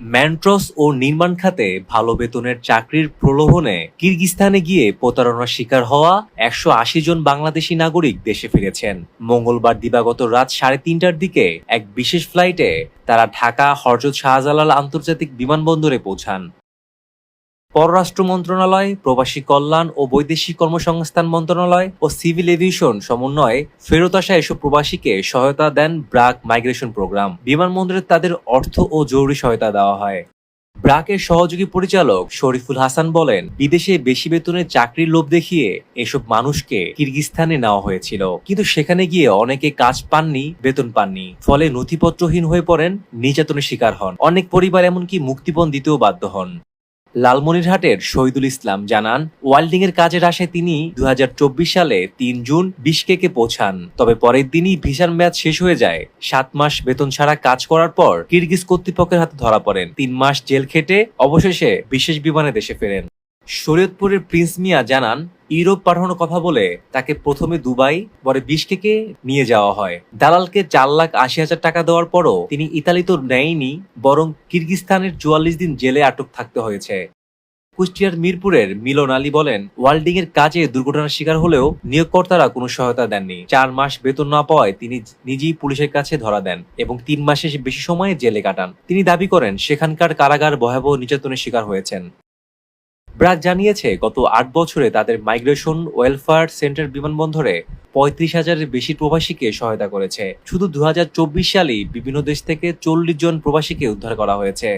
ম্যান্ট্রস ও নির্মাণ খাতে ভালো বেতনের চাকরির প্রলোভনে কিরগিস্তানে গিয়ে প্রতারণার শিকার হওয়া একশো আশি জন বাংলাদেশি নাগরিক দেশে ফিরেছেন। মঙ্গলবার দিবাগত রাত সাড়ে তিনটার দিকে এক বিশেষ ফ্লাইটে তারা ঢাকা হরজত শাহজালাল আন্তর্জাতিক বিমানবন্দরে পৌঁছান। পররাষ্ট্র মন্ত্রণালয়, প্রবাসী কল্যাণ ও বৈদেশিক কর্মসংস্থান মন্ত্রণালয় ও সিভিল এভিয়েশন সমন্বয়ে ফেরত আসা এসব প্রবাসীকে সহায়তা দেন ব্রাক মাইগ্রেশন প্রোগ্রাম। বিমানবন্দরে তাদের অর্থ ও জরুরি সহায়তা দেওয়া হয়। ব্রাকের সহযোগী পরিচালক শরীফুল হাসান বলেন, বিদেশে বেশি বেতনে চাকরির লোভ দেখিয়ে এসব মানুষকে কিরগিস্তানে নেওয়া হয়েছিল। কিন্তু সেখানে গিয়ে অনেকে কাজ পাননি, বেতন পাননি। ফলে নথিপত্রহীন হয়ে পড়েন, নির্যাতনের শিকার হন। অনেক পরিবার এমনকি মুক্তিপণ দিতেও বাধ্য হন। লালমনিরহাটের শহীদুল ইসলাম জানান ওয়ার্ল্ডিং এর কাজের আসে তিনি দু হাজার চব্বিশ সালে তিন জুন বিশকেকে পৌঁছান। তবে পরের দিনই ভিসার মেয়াদ শেষ হয়ে যায়। সাত মাস বেতন ছাড়া কাজ করার পর কিরগিজ কর্তৃপক্ষের হাতে ধরা পড়েন। তিন মাস জেল খেটে অবশেষে বিশেষ বিমানে দেশে ফেরেন। শরীয়তপুরের প্রিন্স মিয়া জানান ইউরোপ পাঠানোর কথা বলে তাকে প্রথমে দুবাই, পরে বিশকেকে নিয়ে যাওয়া হয়। দালালকে চার লাখ আশি হাজার টাকা দেওয়ার পরও তিনি ইতালি তো নেয়নি, বরং কিরগিস্তানের চুয়াল্লিশ দিন জেলে আটক থাকতে হয়েছে। কুষ্টিয়ার মিরপুরের মিলন আলী বলেন ওয়ার্ল্ডিং এর কাজে দুর্ঘটনার শিকার হলেও নিয়োগকর্তারা কোনো সহায়তা দেননি। চার মাস বেতন না পাওয়ায় তিনি নিজেই পুলিশের কাছে ধরা দেন এবং তিন মাসের বেশি সময়ে জেলে কাটান। তিনি দাবি করেন, সেখানকার কারাগার ভয়াবহ নির্যাতনের শিকার হয়েছেন। ব্রাক জানিয়েছে, গত আট বছরে তাদের মাইগ্রেশন ওয়েলফেয়ার সেন্টার বিমানবন্দরে পঁয়ত্রিশ হাজারের বেশি প্রবাসীকে সহায়তা করেছে। শুধু দু সালেই বিভিন্ন দেশ থেকে চল্লিশ জন প্রবাসীকে উদ্ধার করা হয়েছে।